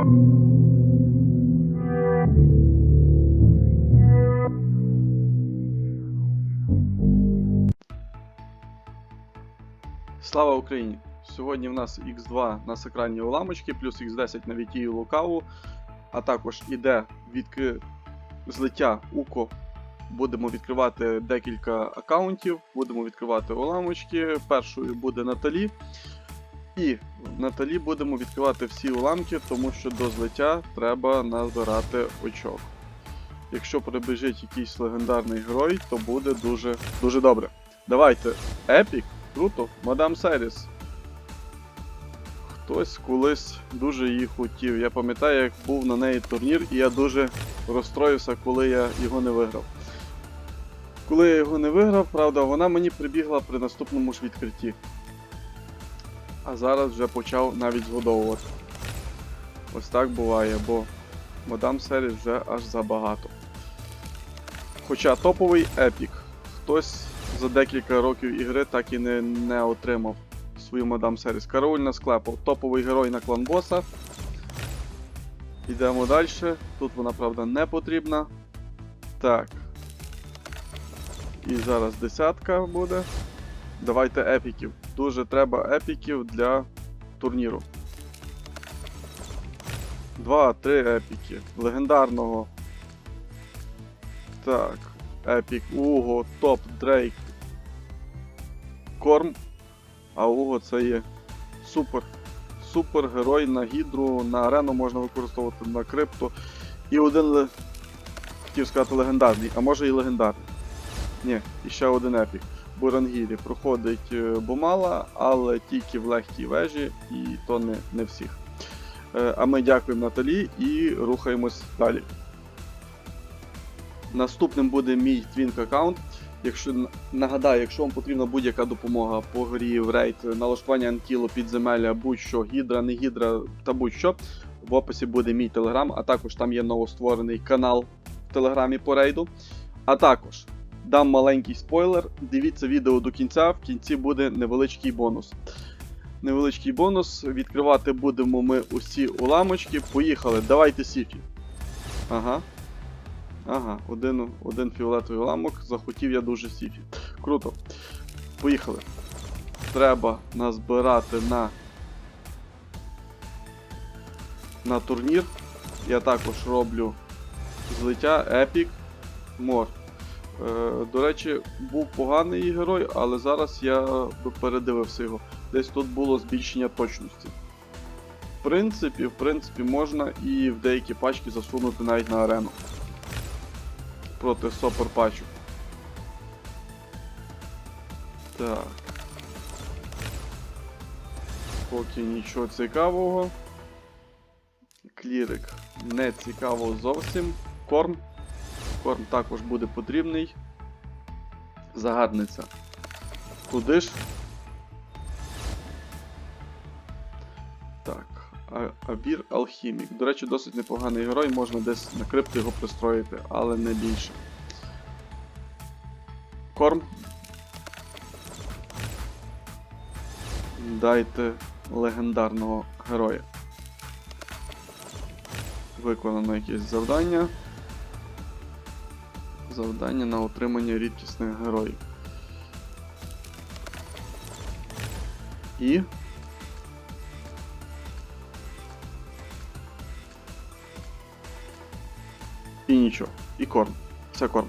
Слава Україні! Сьогодні в нас X2 на сакральні уламочки, плюс X10 на VT і лукаву, а також іде відкри... злиття УКО. Будемо відкривати декілька аккаунтів, будемо відкривати уламочки. Першою буде Наталі. І Наталі будемо відкривати всі уламки, тому що до злиття треба назбирати очок. Якщо прибіжить якийсь легендарний герой, то буде дуже дуже добре. Давайте, епік. Круто, мадам Серіс. Хтось колись дуже її хотів. Я пам'ятаю, як був на неї турнір, і я дуже розстроївся, коли я його не виграв. Коли я його не виграв, правда, вона мені прибігла при наступному ж відкритті. А зараз вже почав навіть згодовувати. Ось так буває, бо мадам Серіс вже аж забагато. Хоча топовий епік. Хтось за декілька років ігри так і не, не отримав свою мадам серіс. Караульна склепов. Топовий герой на клан боса. Йдемо далі. Тут вона, правда, не потрібна. Так. І зараз десятка буде. Давайте епіків. Дуже треба епіків для турніру. Два-три епіки. Легендарного. Так. Епік, Уго, Топ, Дрейк, Корм. А Уго це є супер. Супер герой на гідру, на арену можна використовувати на крипту. І один хотів сказати легендарний, а може і легендарний. Ні, і ще один епік. Бурангірі проходить е, Бумала, але тільки в легкій вежі, і то не, не всіх. Е, А ми дякуємо Наталі і рухаємось далі. Наступним буде мій твінк аккаунт. Якщо нагадаю, якщо вам потрібна будь-яка допомога по грі в рейд, налаштування антілу, підземелля, будь-що, гідра, не гідра та будь-що, в описі буде мій телеграм, а також там є новостворений канал в телеграмі по рейду. А також дам маленький спойлер. Дивіться відео до кінця, в кінці буде невеличкий бонус. Невеличкий бонус. Відкривати будемо ми усі уламочки. Поїхали, давайте сіфі. Ага. Ага, один, один фіолетовий уламок, захотів я дуже сіфі. Круто. Поїхали. Треба назбирати на на турнір. Я також роблю злиття Epic Мор. Е, до речі, був поганий герой, але зараз я би передивився його. Десь тут було збільшення точності. В принципі, в принципі, можна і в деякі пачки засунути навіть на арену проти сопер патчу. Так. Поки нічого цікавого. Клірик не цікаво зовсім. Корм. Корм також буде потрібний. Загадниця. Туди ж. Так. Абір Алхімік. До речі, досить непоганий герой, можна десь на крипту його пристроїти, але не більше. Корм. Дайте легендарного героя. Виконано якесь завдання. Завдання на отримання рідкісних героїв. І І нічого. І корм. Це корм.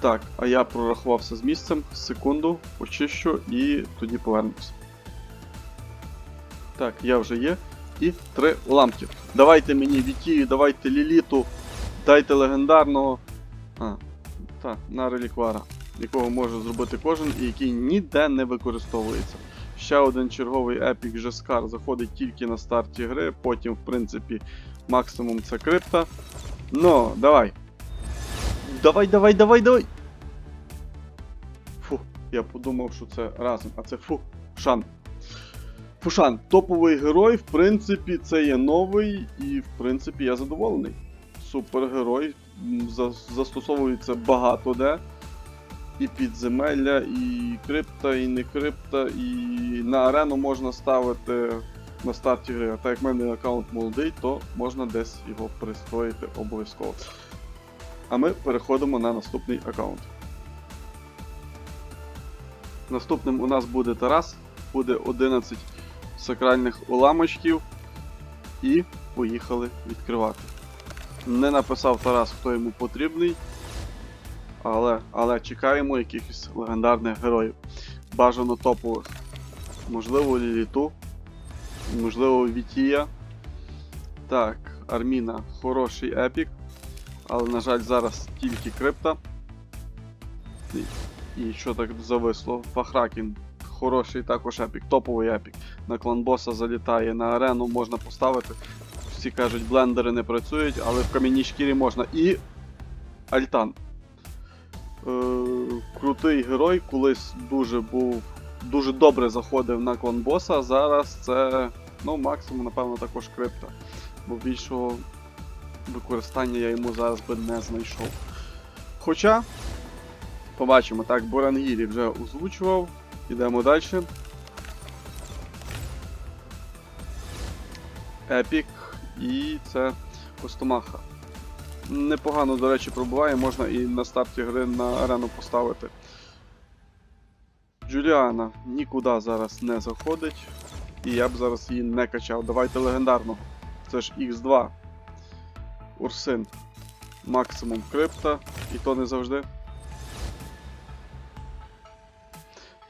Так, а я прорахувався з місцем. Секунду, почищу і тоді повернусь. Так, я вже є. І три уламки. Давайте мені Вітію, давайте Ліліту, дайте легендарного. А, так, на реліквара, якого може зробити кожен і який ніде не використовується. Ще один черговий епік Жескар заходить тільки на старті гри, потім, в принципі, максимум це крипта. Ну, давай. Давай, давай, давай, давай. Фу, я подумав, що це разом, а це фу, Шан. Фушан, топовий герой, в принципі, це є новий, і в принципі я задоволений. Супергерой. Застосовується багато де. І підземелля, і крипта, і не крипта, і на арену можна ставити на старті гри. А так як в мене аккаунт молодий, то можна десь його пристроїти обов'язково. А ми переходимо на наступний аккаунт. Наступним у нас буде Тарас, буде 11 сакральних уламочків. І поїхали відкривати. Не написав Тарас, хто йому потрібний. Але, але чекаємо якихось легендарних героїв. Бажано топових. Можливо, Ліліту, можливо, Вітія. Так, Арміна хороший епік. Але, на жаль, зараз тільки крипта. І, що так зависло? Фахракін. Хороший також епік, топовий епік. На клан боса залітає, на арену можна поставити. Всі кажуть, блендери не працюють, але в кам'яній шкірі можна. І. Альтан. Е, крутий герой, колись дуже був. Дуже добре заходив на клан боса, зараз це, ну, максимум, напевно, також крипта. Бо більшого використання я йому зараз би не знайшов. Хоча, побачимо, так, Борангірі вже озвучував. Ідемо далі. Епік і це Костомаха. Непогано, до речі, пробуває, можна і на старті гри на арену поставити. Джуліана нікуди зараз не заходить. І я б зараз її не качав. Давайте легендарного. Це ж Х2. Урсин. Максимум крипта. І то не завжди.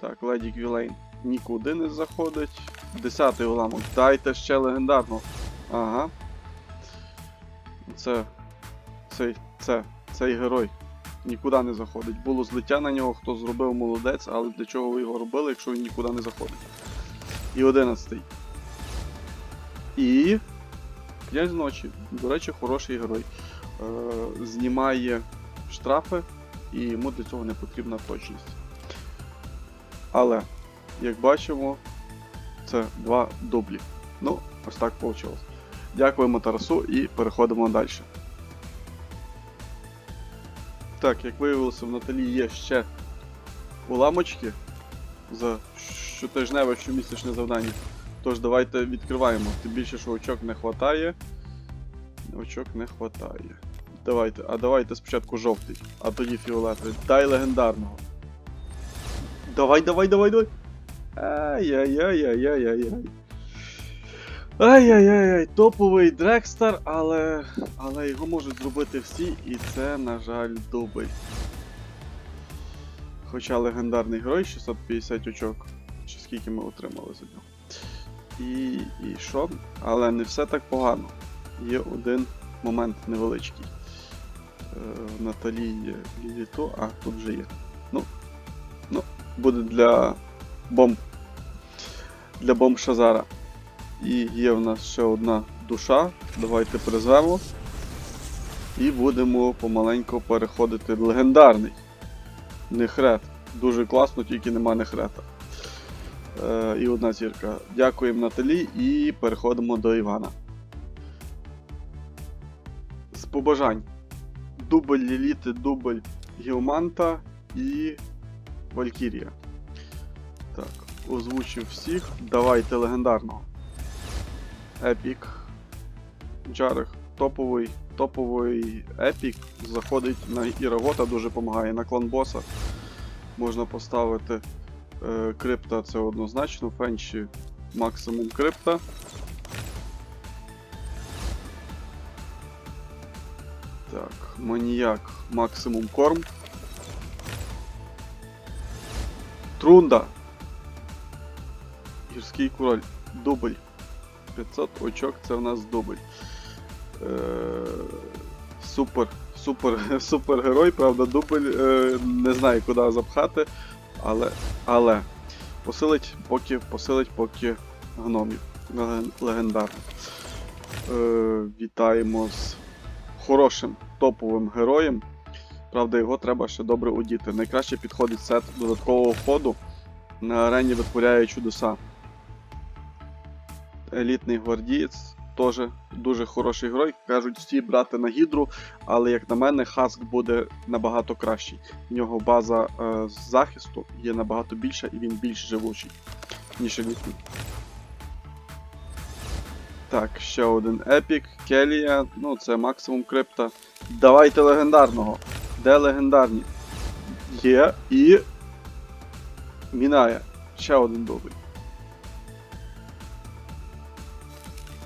Так, Леді Квілейн нікуди не заходить. Десятий уламок. Дайте ще легендарного. Ага. Це. Цей. Це. Цей герой. Нікуди не заходить. Було злиття на нього, хто зробив молодець, але для чого ви його робили, якщо він нікуди не заходить. І одинадцятий. І. Князь ночі. До речі, хороший герой. Е, знімає штрафи, і йому для цього не потрібна точність. Але, як бачимо, це два дублі. Ну, ось так вийшло. Дякуємо Тарасу і переходимо далі. Так, як виявилося, в Наталі є ще уламочки за щотижневе, щомісячне завдання. Тож давайте відкриваємо. Тим більше, що очок не вистачає. Очок не вистачає. Давайте, а давайте спочатку жовтий, а тоді фіолетовий. Дай легендарного. Давай, давай, давай, давай. Ай-яй-яй-яй-яй-яй. Ай-яй-яй-яй, топовий Дрекстар, але. але його можуть зробити всі, і це, на жаль, дубль. Хоча легендарний герой 650 очок. Чи скільки ми отримали за нього. І. і що? Але не все так погано. Є один момент невеличкий. Е, Наталі Ліліто, а тут вже є. Ну, ну, буде для бомб. Для бомб Шазара. І є в нас ще одна душа. Давайте призвемо. І будемо помаленьку переходити в легендарний. Нехрет. Дуже класно, тільки нема нехрета. Е, і одна зірка. Дякуємо Наталі і переходимо до Івана. З побажань. Дубль Ліліти, дубль Геоманта і Валькірія. Так, озвучив всіх. Давайте легендарного. Епік. Джарих. Топовий. Топовий епік. Заходить на Ірагота, дуже допомагає. На клан боса. Можна поставити е, крипта, це однозначно. Фенші максимум крипта. Так, маніяк максимум корм. Трунда. Гірський король. Дубль. 500 очок це в нас дубль. Е, супер, супер, супер герой, правда, дубль. Е, не знаю, куди запхати. Але. але посилить поки посилить поки гномів. Леген- Легендарно. Е, вітаємо з хорошим топовим героєм. Правда, його треба ще добре удіти. Найкраще підходить сет додаткового ходу. На арені витворяє чудеса. Елітний гвардієць теж дуже хороший герой. Кажуть всі брати на гідру, але як на мене, Хаск буде набагато кращий. В нього база е, захисту є набагато більша і він більш живучий, ніж елітний. Так, ще один епік, Келія, ну це максимум крипта. Давайте легендарного. Де легендарні? Є і. Мінає. Ще один добрий.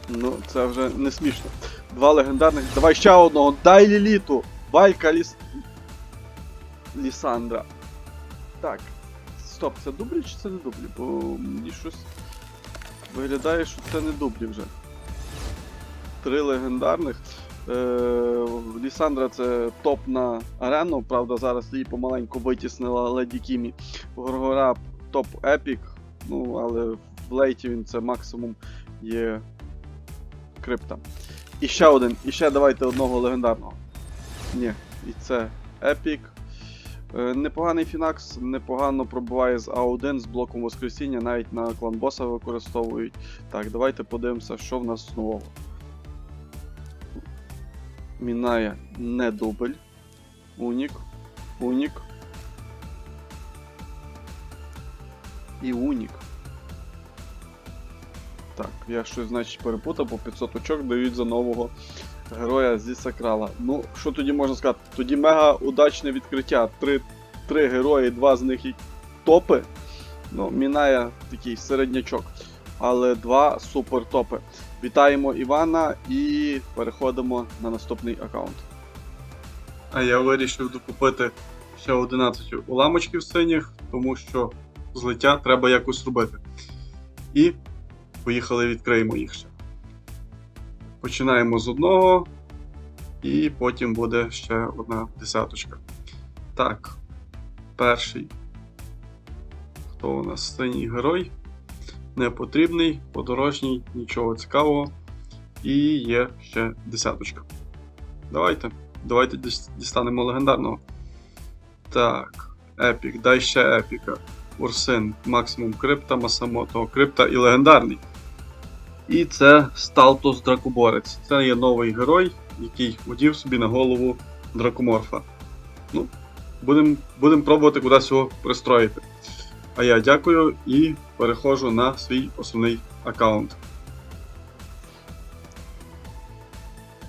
Ну, це вже не смішно. Два легендарних. Давай ще одного. Дай ліліту! Валька Ліс. Лісандра. Так. Стоп, це дублі чи це не дублі? Бо мені щось. Виглядає, що це не дублі вже. Три легендарних. Е, Лісандра це топ на арену, правда, зараз її помаленьку витіснила Леді Кімі. Горгора топ епік, ну, але в лейті він це максимум є крипта. І ще один, і ще давайте одного легендарного. Ні, і це епік. Непоганий Фінакс, непогано пробуває з А1 з блоком Воскресіння, навіть на клан боса використовують. Так, давайте подивимося, що в нас нового. Мінає не дубль. Унік. Унік. І Унік. Так, я щось значить перепутав, по 500 очок дають за нового героя зі Сакрала. Ну, що тоді можна сказати? Тоді мега удачне відкриття. Три, три герої, два з них топи. Ну, мінає такий середнячок. Але два супер топи. Вітаємо Івана і переходимо на наступний аккаунт. А я вирішив докупити ще 11 уламочків синіх, тому що злиття треба якось робити. І поїхали відкриємо їх ще. Починаємо з одного, і потім буде ще одна десяточка. Так, перший. Хто у нас синій герой? Не потрібний, подорожній, нічого цікавого. І є ще десяточка. Давайте. Давайте дістанемо легендарного. Так, епік, дай ще епіка. Урсин, максимум крипта, Масамото крипта і легендарний. І це Сталтус Дракоборець. Це є новий герой, який одів собі на голову дракоморфа. Ну, будемо будем пробувати кудись його пристроїти. А я дякую і переходжу на свій основний аккаунт.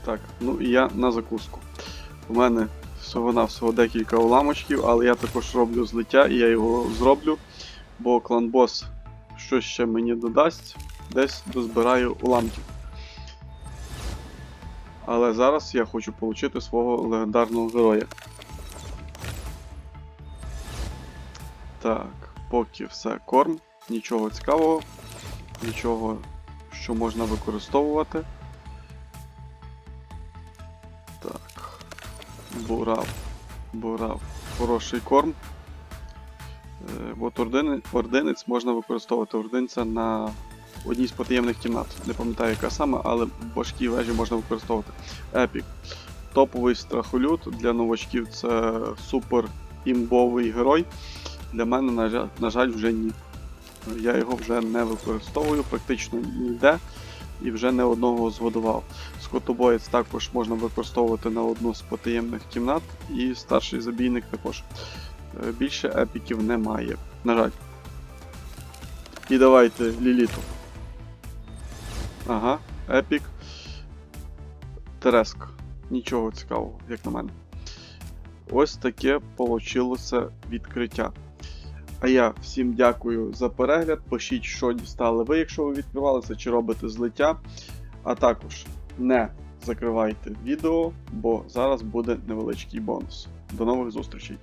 Так, ну і я на закуску. У мене всього-навсього декілька уламочків, але я також роблю злиття і я його зроблю, бо клан-бос щось ще мені додасть, десь дозбираю уламків. Але зараз я хочу отримати свого легендарного героя. Так, поки все корм, нічого цікавого, нічого, що можна використовувати. Так. Бурав. Бурав. Хороший корм. Е, От ордини, ординець можна використовувати ординця на одній з потаємних кімнат. Не пам'ятаю, яка саме, але в важкій вежі можна використовувати. Епік. Топовий страхолют для новачків це супер імбовий герой. Для мене, на жаль, на жаль, вже ні. Я його вже не використовую практично ніде і вже не одного згодував. Скотобоєць також можна використовувати на одну з потаємних кімнат, і старший забійник також. Е, Більше епіків немає, на жаль. І давайте Ліліту. Ага, епік. Тереск. Нічого цікавого, як на мене. Ось таке получилося відкриття. А я всім дякую за перегляд. Пишіть, що дістали ви, якщо ви відкривалися, чи робите злиття. А також не закривайте відео, бо зараз буде невеличкий бонус. До нових зустрічей!